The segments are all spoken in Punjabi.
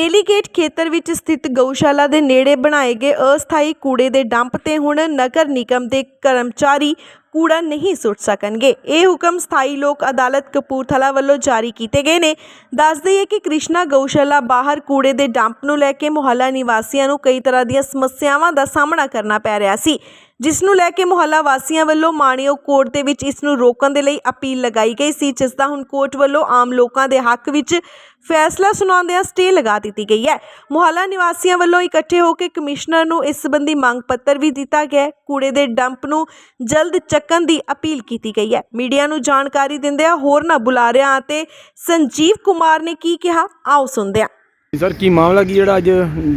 ਮੇਲੀਗੇਟ ਖੇਤਰ ਵਿੱਚ ਸਥਿਤ ਗਊਸ਼ਾਲਾ ਦੇ ਨੇੜੇ ਬਣਾਏ ਗਏ ਅਸਥਾਈ ਕੂੜੇ ਦੇ ਡੰਪ ਤੇ ਹੁਣ ਨਗਰ ਨਿਗਮ ਦੇ ਕਰਮਚਾਰੀ ਕੂੜਾ ਨਹੀਂ ਸੁੱਟ ਸਕਣਗੇ। ਇਹ ਹੁਕਮ ਸਥਾਈ ਲੋਕ ਅਦਾਲਤ ਕਪੂਰਥਲਾ ਵੱਲੋਂ ਜਾਰੀ ਕੀਤੇ ਗਏ ਨੇ। ਦੱਸ ਦਈਏ ਕਿ ਕ੍ਰਿਸ਼ਨਾ ਗਊਸ਼ਾਲਾ ਬਾਹਰ ਕੂੜੇ ਦੇ ਡੰਪ ਨੂੰ ਲੈ ਕੇ ਮੁਹੱਲਾ ਨਿਵਾਸੀਆਂ ਨੂੰ ਕਈ ਤਰ੍ਹਾਂ ਦੀਆਂ ਸਮੱਸਿਆਵਾਂ ਦਾ ਸਾਹਮਣਾ ਕਰਨਾ ਪੈ ਰਿਹਾ ਸੀ, ਜਿਸ ਨੂੰ ਲੈ ਕੇ ਮੁਹੱਲਾ ਵਾਸੀਆਂ ਵੱਲੋਂ ਮਾਣਿਓ ਕੋਰਟ ਦੇ ਵਿੱਚ ਇਸ ਨੂੰ ਰੋਕਣ ਦੇ ਲਈ ਅਪੀਲ ਲਗਾਈ ਗਈ ਸੀ, ਜਿਸ ਦਾ ਹੁਣ ਕੋਰਟ ਵੱਲੋਂ ਆਮ ਲੋਕਾਂ ਦੇ ਹੱਕ ਵਿੱਚ ਫੈਸਲਾ ਸੁਣਾਉਂਦਿਆਂ ਸਟੇ ਲਗਾ ਦਿੱਤੀ ਗਈ ਹੈ। ਮੁਹੱਲਾ ਨਿਵਾਸੀਆਂ ਵੱਲੋਂ ਇਕੱਠੇ ਹੋ ਕੇ ਕਮਿਸ਼ਨਰ ਨੂੰ ਇਸ ਸੰਬੰਧੀ ਮੰਗ ਪੱਤਰ ਵੀ ਦਿੱਤਾ ਗਿਆ ਕੂੜੇ ਦੇ ਡੰਪ ਨੂੰ ਜਲਦ ਚੱਕਣ ਦੀ ਅਪੀਲ ਕੀਤੀ ਗਈ ਹੈ। ਮੀਡੀਆ ਨੂੰ ਜਾਣਕਾਰੀ ਦਿੰਦਿਆਂ ਹੋਰਨਾਂ ਬੁਲਾਰਿਆਂ ਅਤੇ ਸੰਜੀਵ ਕੁਮਾਰ ਨੇ ਕੀ ਕਿਹਾ ਆਓ ਸੁਣਦੇ ਹਾਂ। ਸਰ ਕੀ ਮਾਮਲਾ ਕੀ ਜਿਹੜਾ ਅੱਜ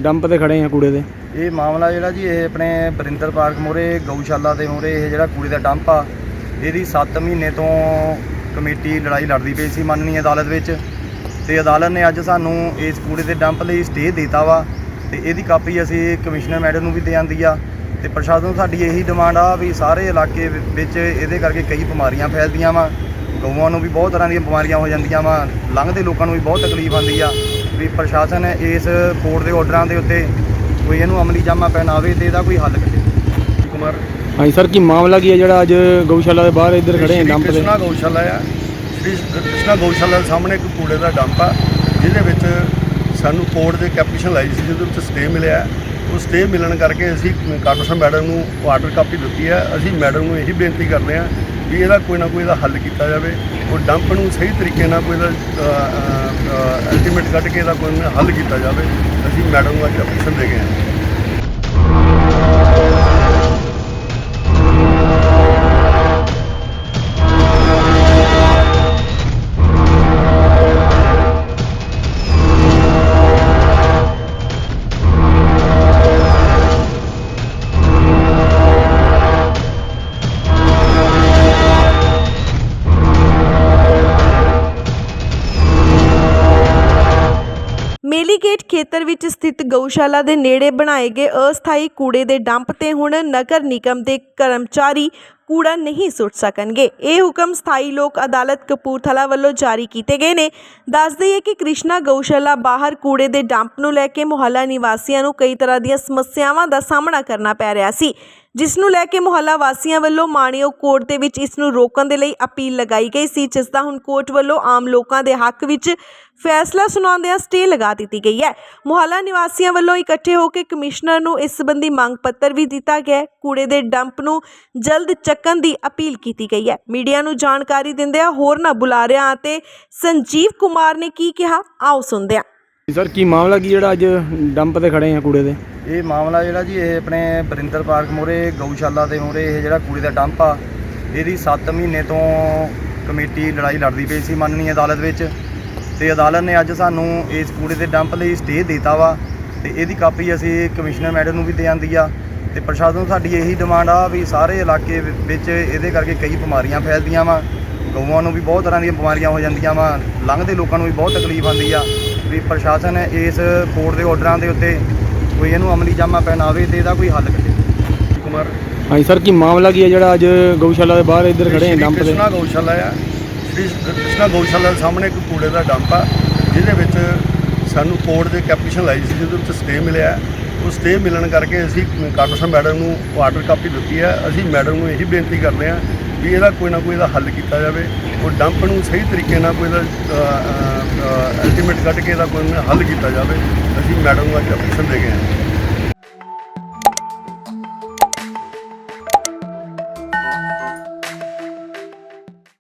ਡੰਪ ਤੇ ਖੜੇ ਆ ਕੂੜੇ ਦੇ? ਇਹ ਮਾਮਲਾ ਜਿਹੜਾ ਜੀ ਇਹ ਆਪਣੇ ਬਰਿੰਦਰ ਪਾਰਕ ਮੋਰੇ ਗਊਸ਼ਾਲਾ ਦੇ ਮੋਰੇ ਇਹ ਜਿਹੜਾ ਕੂੜੇ ਦਾ ਡੰਪ ਆ ਇਹਦੀ 7 ਮਹੀਨੇ ਤੋਂ ਕਮੇਟੀ ਲੜਾਈ ਲੜਦੀ ਪਈ ਸੀ ਮਾਨਨੀ ਅਦਾਲਤ ਵਿੱਚ। ਤੇ ਅਦਾਲਤ ਨੇ ਅੱਜ ਸਾਨੂੰ ਇਸ ਕੂੜੇ ਦੇ ਡੰਪ ਲਈ ਸਟੇ ਦਿੱਤਾ ਵਾ ਤੇ ਇਹਦੀ ਕਾਪੀ ਅਸੀਂ ਕਮਿਸ਼ਨਰ ਮੈਡਮ ਨੂੰ ਵੀ ਦੇ ਆਂਦੀ ਆ। ਤੇ ਪ੍ਰਸ਼ਾਸਨ ਨੂੰ ਸਾਡੀ ਇਹੀ ਡਿਮਾਂਡ ਆ ਵੀ ਸਾਰੇ ਇਲਾਕੇ ਵਿੱਚ ਇਹਦੇ ਕਰਕੇ ਕਈ ਬਿਮਾਰੀਆਂ ਫੈਲਦੀਆਂ ਵਾ। ਗਊਆਂ ਨੂੰ ਵੀ ਬਹੁਤ ਤਰ੍ਹਾਂ ਦੀਆਂ ਬਿਮਾਰੀਆਂ ਹੋ ਜਾਂਦੀਆਂ ਵਾ। ਲੰਘਦੇ ਲੋਕਾਂ ਨੂੰ ਵੀ ਬਹੁਤ ਤਕਲੀਫ ਆਉਂਦੀ ਆ ਵੀ ਪ੍ਰਸ਼ਾਸਨ ਇਸ ਕੋਰਟ ਦੇ ਆਰਡਰਾਂ ਦੇ ਉੱਤੇ ਕੋਈ ਇਹਨੂੰ ਅਮਲੀ ਜਾਮਾ ਪਹਿਨਾਵੇ ਤੇ ਇਹਦਾ ਕੋਈ ਹੱਲ ਕੱਢੇ। ਕੁਮਾਰ। ਹਾਂਜੀ ਸਰ ਕੀ ਮਾਮਲਾ ਕੀ ਹੈ ਜਿਹੜਾ ਅੱਜ ਗਊਸ਼ਾਲਾ ਦੇ ਬਾਹਰ ਇੱਧਰ ਖੜੇ ਆ ਸ਼੍ਰੀ ਡੰਪ ਤੇ ਕ੍ਰਿਸ਼ਨਾ ਗਊਸ਼ਾਲਾ ਆ। ਸ਼੍ਰੀ ਕ੍ਰਿਸ਼ਨਾ ਗਊਸ਼ਾਲਾ ਦੇ ਸਾਹਮਣੇ ਇੱਕ ਕੂੜੇ ਦਾ ਡੰਪ ਆ ਜਿਹਦੇ ਵਿੱਚ ਸਾਨੂੰ ਕੋਰਟ ਦੇ ਕੈਪੀਸ਼ਨ ਲਾਈ ਸੀ ਜਿਹਦੇ ਵਿੱਚ ਸਟੇ ਮਿਲਿਆ। ਹੈ। ਉਹ ਸਟੇ ਮਿਲਣ ਕਰਕੇ ਅਸੀਂ ਕਾਰਪੋਰੇਸ਼ਨ ਮੈਡਮ ਨੂੰ ਉਹ ਆਰਡਰ ਕਾਪੀ ਦਿੱਤੀ ਹੈ। ਅਸੀਂ ਮੈਡਮ ਨੂੰ ਇਹੀ ਬੇਨਤੀ ਕਰਦੇ ਹਾਂ ਵੀ ਇਹਦਾ ਕੋਈ ਨਾ ਕੋਈ ਇਹਦਾ ਹੱਲ ਕੀਤਾ ਜਾਵੇ। ਉਹ ਡੰਪ ਨੂੰ ਸਹੀ ਤਰੀਕੇ ਨਾਲ ਕੋਈ ਇਹਦਾ ਅਲਟੀਮੇਟ ਕੱਢ ਕੇ ਇਹਦਾ ਕੋਈ ਨਾ ਹੱਲ ਕੀਤਾ ਜਾਵੇ। ਅਸੀਂ ਮੈਡਮ ਨੂੰ ਅੱਜ ਐਪਲੀਕੇਸ਼ਨ ਦੇ ਗਏ ਹਾਂ। ਮੇਲੀਗੇਟ ਖੇਤਰ ਵਿੱਚ ਸਥਿਤ ਗਊਸ਼ਾਲਾ ਦੇ ਨੇੜੇ ਬਣਾਏ ਗਏ ਅਸਥਾਈ ਕੂੜੇ ਦੇ ਡੰਪ ਤੇ ਹੁਣ ਨਗਰ ਨਿਗਮ ਦੇ ਕਰਮਚਾਰੀ ਕੂੜਾ ਨਹੀਂ ਸੁੱਟ ਸਕਣਗੇ। ਇਹ ਹੁਕਮ ਸਥਾਈ ਲੋਕ ਅਦਾਲਤ ਕਪੂਰਥਲਾ ਵੱਲੋਂ ਜਾਰੀ ਕੀਤੇ ਗਏ ਨੇ। ਦੱਸ ਦਈਏ ਕਿ ਕ੍ਰਿਸ਼ਨਾ ਗਊਸ਼ਾਲਾ ਬਾਹਰ ਕੂੜੇ ਦੇ ਡੰਪ ਨੂੰ ਲੈ ਕੇ ਮੁਹੱਲਾ ਨਿਵਾਸੀਆਂ ਨੂੰ ਕਈ ਤਰ੍ਹਾਂ ਦੀਆਂ ਸਮੱਸਿਆਵਾਂ ਦਾ ਸਾਹਮਣਾ ਕਰਨਾ ਪੈ ਰਿਹਾ ਸੀ। ਜਿਸ ਨੂੰ ਲੈ ਕੇ ਮੁਹੱਲਾ ਵਾਸੀਆਂ ਵੱਲੋਂ ਮਾਣਯੋਗ ਕੋਰਟ ਦੇ ਵਿੱਚ ਇਸ ਨੂੰ ਰੋਕਣ ਦੇ ਲਈ ਅਪੀਲ ਲਗਾਈ ਗਈ ਸੀ, ਜਿਸ ਦਾ ਹੁਣ ਕੋਰਟ ਵੱਲੋਂ ਆਮ ਲੋਕਾਂ ਦੇ ਹੱਕ ਵਿੱਚ ਫੈਸਲਾ ਸੁਣਾਉਂਦਿਆਂ ਸਟੇ ਲਗਾ ਦਿੱਤੀ ਗਈ ਹੈ। ਮੁਹੱਲਾ ਨਿਵਾਸੀਆਂ ਵੱਲੋਂ ਇਕੱਠੇ ਹੋ ਕੇ ਕਮਿਸ਼ਨਰ ਨੂੰ ਇਸ ਸੰਬੰਧੀ ਮੰਗ ਪੱਤਰ ਵੀ ਦਿੱਤਾ ਗਿਆ ਕੂੜੇ ਦੇ ਡੰਪ ਨੂੰ ਜਲਦ ਚੱਕਣ ਦੀ ਅਪੀਲ ਕੀਤੀ ਗਈ ਹੈ। ਮੀਡੀਆ ਨੂੰ ਜਾਣਕਾਰੀ ਦਿੰਦਿਆਂ ਹੋਰਨਾਂ ਬੁਲਾਰਿਆਂ ਅਤੇ ਸੰਜੀਵ ਕੁਮਾਰ ਨੇ ਕੀ ਕਿਹਾ, ਆਓ ਸੁਣਦੇ ਹਾਂ। ਸਰ, ਕੀ ਮਾਮਲਾ ਕੀ ਜਿਹੜਾ ਅੱਜ ਡੰਪ ਤੇ ਖੜੇ ਆ ਕੂੜੇ ਦੇ? ਇਹ ਮਾਮਲਾ ਜਿਹੜਾ ਜੀ, ਇਹ ਆਪਣੇ ਬਰਿੰਦਰ ਪਾਰਕ ਮੋਰੇ, ਗਊਸ਼ਾਲਾ ਦੇ ਮੋਰੇ, ਇਹ ਜਿਹੜਾ ਕੂੜੇ ਦਾ ਡੰਪ ਆ, ਇਹਦੀ 7 ਮਹੀਨੇ ਤੋਂ ਕਮੇਟੀ ਲੜਾਈ ਲੜਦੀ ਪਈ ਸੀ ਮਾਨਨੀ ਅਦਾਲਤ ਵਿੱਚ। ਤੇ ਅਦਾਲਤ ਨੇ ਅੱਜ ਸਾਨੂੰ ਇਸ ਕੂੜੇ ਦੇ ਡੰਪ ਲਈ ਸਟੇ ਦਿੱਤਾ ਵਾ, ਤੇ ਇਹਦੀ ਕਾਪੀ ਅਸੀਂ ਕਮਿਸ਼ਨਰ ਮੈਡਮ ਨੂੰ ਵੀ ਦੇ ਆਂਦੀ ਆ। ਤੇ ਪ੍ਰਸ਼ਾਸਨ ਨੂੰ ਸਾਡੀ ਇਹੀ ਡਿਮਾਂਡ ਆ ਵੀ ਸਾਰੇ ਇਲਾਕੇ ਵਿ- ਵਿੱਚ ਇਹਦੇ ਕਰਕੇ ਕਈ ਬਿਮਾਰੀਆਂ ਫੈਲਦੀਆਂ ਵਾ, ਗਊਆਂ ਨੂੰ ਵੀ ਬਹੁਤ ਤਰ੍ਹਾਂ ਦੀਆਂ ਬਿਮਾਰੀਆਂ ਹੋ ਜਾਂਦੀਆਂ ਵਾ, ਲੰਘਦੇ ਲੋਕਾਂ ਨੂੰ ਵੀ ਬਹੁਤ ਤਕਲੀਫ ਆਉਂਦੀ ਆ। ਵੀ ਪ੍ਰਸ਼ਾਸਨ ਇਸ ਕੋਰਟ ਦੇ ਆਰਡਰਾਂ ਦੇ ਉੱਤੇ ਕੋਈ ਇਹਨੂੰ ਅਮਲੀ ਜਾਮਾ ਪਹਿਨਾਵੇ ਤੇ ਇਹਦਾ ਕੋਈ ਹੱਲ ਕੱਢੇ। ਕੁਮਾਰ। ਹਾਂਜੀ ਸਰ ਕੀ ਮਾਮਲਾ ਕੀ ਹੈ ਜਿਹੜਾ ਅੱਜ ਗਊਸ਼ਾਲਾ ਦੇ ਬਾਹਰ ਇੱਧਰ ਖੜੇ ਸ਼੍ਰੀ ਡੰਪ ਤੇ ਕ੍ਰਿਸ਼ਨਾ ਗਊਸ਼ਾਲਾ ਆ। ਸ਼੍ਰੀ ਕ੍ਰਿਸ਼ਨਾ ਗਊਸ਼ਾਲਾ ਦੇ ਸਾਹਮਣੇ ਇੱਕ ਕੂੜੇ ਦਾ ਡੰਪ ਆ ਜਿਹਦੇ ਵਿੱਚ ਸਾਨੂੰ ਕੋਰਟ ਦੇ ਕੈਪੀਸ਼ਨ ਲਾਈ ਸੀ ਜਿਹਦੇ ਵਿੱਚ ਸਟੇ ਮਿਲਿਆ। ਹੈ। ਉਹ ਸਟੇ ਮਿਲਣ ਕਰਕੇ ਅਸੀਂ ਕਾਰਪੋਰੇਸ਼ਨ ਮੈਡਮ ਨੂੰ ਆਰਡਰ ਕਾਪੀ ਦਿੱਤੀ ਹੈ ਅਸੀਂ ਮੈਡਮ ਨੂੰ ਇਹੀ ਬੇਨਤੀ ਕਰਦੇ ਹਾਂ ਵੀ ਇਹਦਾ ਕੋਈ ਨਾ ਕੋਈ ਇਹਦਾ ਹੱਲ ਕੀਤਾ ਜਾਵੇ। ਉਹ ਡੰਪ ਨੂੰ ਸਹੀ ਤਰੀਕੇ ਨਾਲ ਕੋਈ ਇਹਦਾ ਅਲਟੀਮੇਟ ਕੱਢ ਕੇ ਇਹਦਾ ਕੋਈ ਹੱਲ ਕੀਤਾ ਜਾਵੇ, ਅਸੀਂ ਮੈਡਮ ਨੂੰ ਅੱਜ ਐਪਲੀਕੇਸ਼ਨ ਦੇ ਗਏ ਹਾਂ।